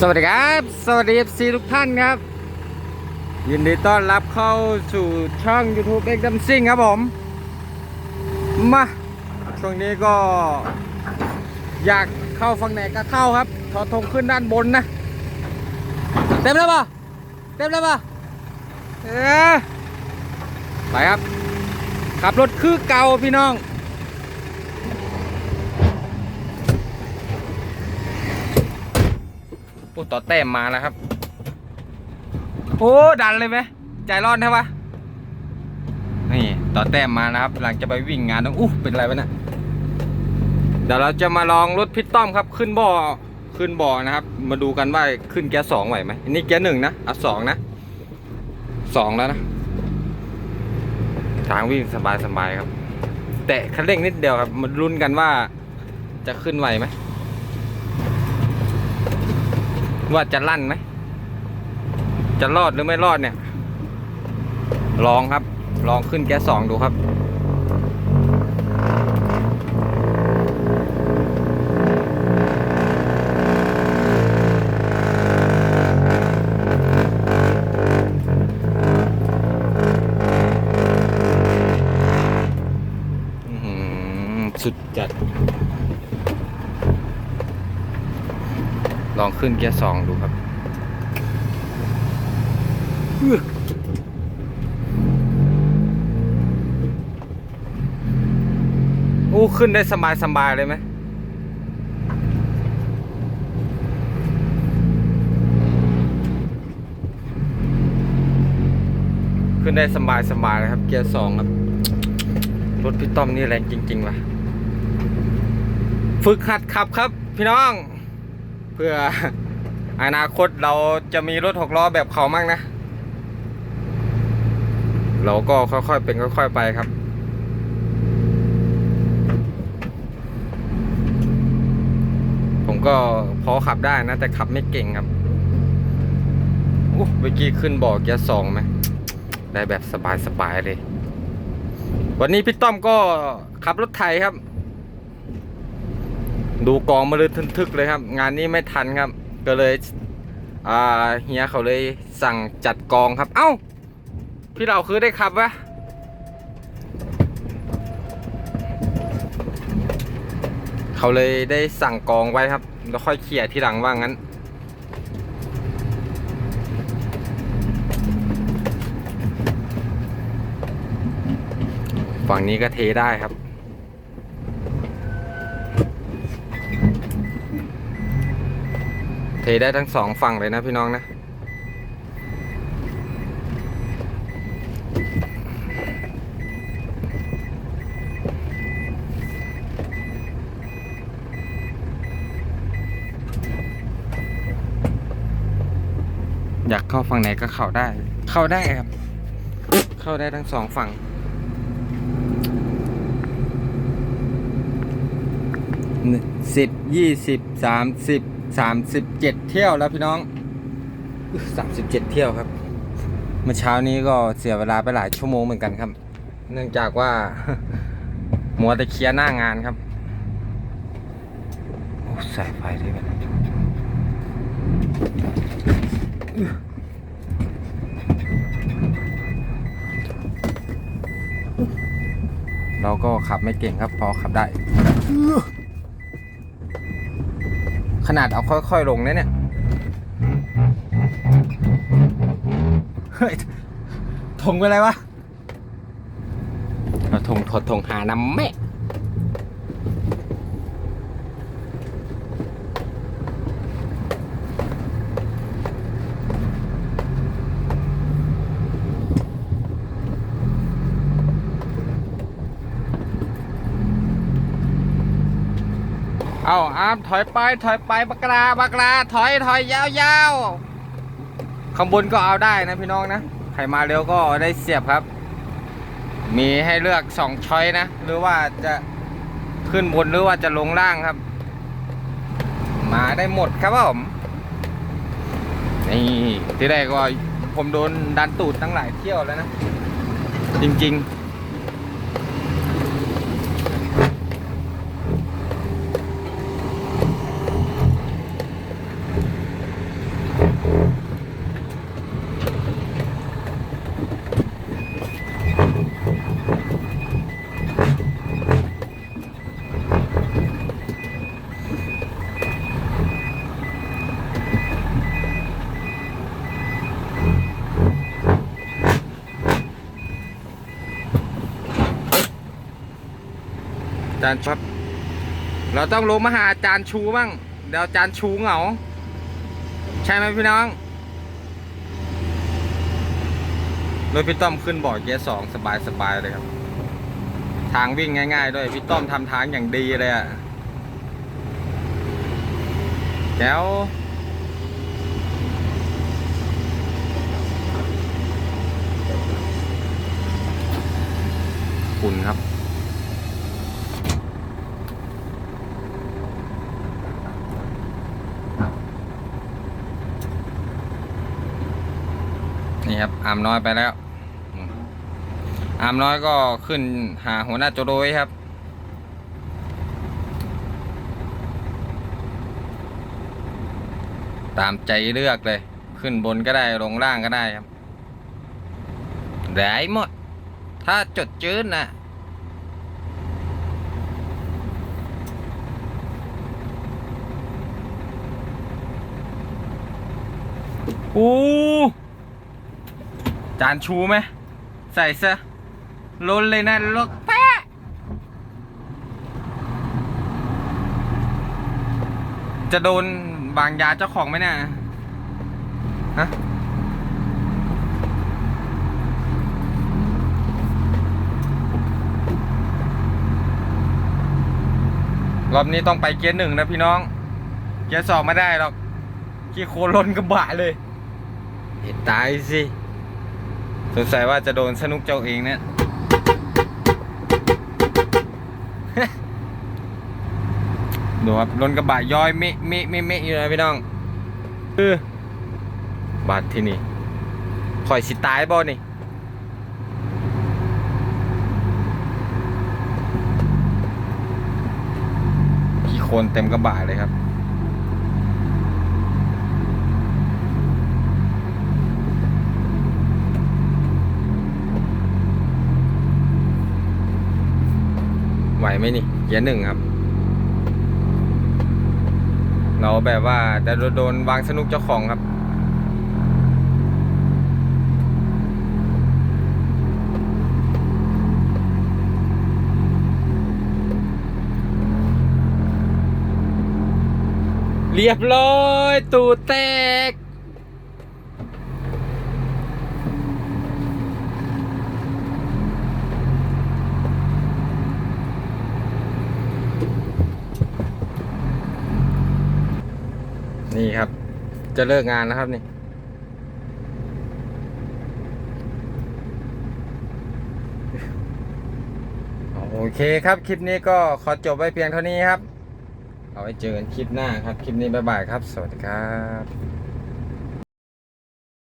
สวัสดีครับ สวัสดี FC ทุกท่านครับ ยินดีต้อนรับเข้าสู่ช่อง YouTube X d a m s i n g ครับผม มาช่วงนี้ก็ อยากเข้าฝั่งไหนก็เข้าครับทอธงขึ้นด้านบนนะ เต็มแล้วป่ะเต็มแล้วป่ะเออไปครับ ขับรถคือเก่าพี่น้อง โอ้ต่อแต้มมาแล้วครับ โอ้ดันเลยไหมใจร้อนใช่ปะนี่ต่อแต้มมานะครับ หลังจะไปวิ่งงานต้องอู้เป็นไรวะเนี่ยเดี๋ยวเราจะมาลองรถพิตต้อมครับ ขึ้นบ่อขึ้นบ่อนะครับ มาดูกันว่าขึ้นแก๊สสองไหวไหมนนี้แก๊สหนึ่งนะอะสองนะสองแล้วนะทางวิ่งสบายสบายๆครับ แต่คันเร่งนิดเดียวครับมาลุ้นกันว่าจะขึ้นไหวไหม ว่าจะลั่นไหม จะรอดหรือไม่รอดเนี่ย ลองครับ ลองขึ้นแก๊สสองดูครับอื้อหือสุดจัด ลองขึ้นเกียร์สองดูครับอื้อโอ้ขึ้นได้สบายสบายเลยไหมขึ้นได้สบายสบายเลยครับ เกียร์สองครับ รถพี่ต้อมนี่แรงจริงๆว่ะ ฝึกหัดขับครับ พี่น้อง เพื่ออนาคตเราจะมีรถหกล้อแบบเขามั่งนะ เราก็ค่อยๆเป็นค่อยๆไปครับผมก็พอขับได้นะ แต่ขับไม่เก่งครับอู้เมื่อกี้ขึ้นบ่อเกียร์สองไหมได้แบบสบายๆเลย วันนี้พี่ต้อมก็ขับรถไถครับ ดูกองมาเลยทึกเลยครับ งานนี้ไม่ทันครับ ก็เลยอ่าเฮียเขาเลยสั่งจัดกองครับ เอ้า พี่เราคือได้ขับวะเขาเลยได้สั่งกองไว้ครับ แล้วค่อยเขี่ยทีหลังว่างั้น ฝั่งนี้ก็เทได้ครับ เทได้ทั้งสองฝั่งเลยนะพี่น้องนะ อยากเข้าฝั่งไหนก็เข้าได้ เข้าได้ครับ เข้าได้ทั้งสองฝั่งสิบยี่สิบสามสิบ สามสิบเจ็ดเที่ยวแล้วพี่น้องสามสิบเจ็ดเที่ยวครับ เมื่อเช้านี้ก็เสียเวลาไปหลายชั่วโมงเหมือนกันครับ เนื่องจากว่ามัวแต่เคลียร์หน้างานครับโอ้สายไฟด้วยกันเราก็ขับไม่เก่งครับ พอขับได้ ขนาดเอาค่อยๆลงนะเนี่ยเฮ้ยทงเป็นไรวะเอาทงถอดทงหานำแม่ เอาอามถอยไปถอยไปบักลาบักลาถอยถอยยาวๆข้างบนก็เอาได้นะพี่น้องนะใครมาเร็วก็ได้เสียบครับ มีให้เลือกสองช้อยนะ หรือว่าจะขึ้นบนหรือว่าจะลงล่างครับ มาได้หมดครับผมนี่ที่แรกก็ผมโดนดันตูดตั้งหลายเที่ยวแล้วนะ จริงๆ จารย์ครับเราต้องลงมาหาอาจารย์ชูบ้างเดี๋ยวอาจารย์ชูเหงา ใช่ไหมพี่น้องโดยพี่ต้อมขึ้นบ่อเกียร์สองสบายสบายเลยครับ ทางวิ่งง่าย ๆ ด้วยพี่ต้อมทำทางอย่างดีเลยอะแก้วคุณครับ นี่ครับอามน้อยไปแล้วอืมอามน้อยก็ขึ้นหาหัวหน้าโจโดยครับ ตามใจเลือกเลย ขึ้นบนก็ได้ลงล่างก็ได้ครับได้หมด ถ้าจดจื้นนะอู้ จานชูไหมใส่ซะลนเลยนะลกแปะจะโดนบางยาเจ้าของไหมเนี่ยฮะรอบนี้ต้องไปเกียร์หนึ่งนะพี่น้อง เกียร์สองไม่ได้หรอก ขี้โคลนล้นกระบะเลย เห็นตายสิ สงสัยว่าจะโดนสนุกเจ้าเองเนี่ยดูครับล้นกระบะย้อยเมิมิมิมิอยู่นะพี่น้องเออบาดที่นี่ข่อยสิตายบ่นี่ขี้โคลนเต็มกระบะเลยครับ วไหมนี่เกียร์หนึ่งครับ เราแบบว่าจะโดนวางสนุกเจ้าของครับ เรียบร้อย ตูแตก นี่ครับ จะเลิกงานแล้วครับนี่ โอเคครับคลิปนี้ก็ขอจบไว้เพียงเท่านี้ครับ เอาไว้เจอกันคลิปหน้าครับ คลิปนี้บ๊ายบายครับ สวัสดีครับ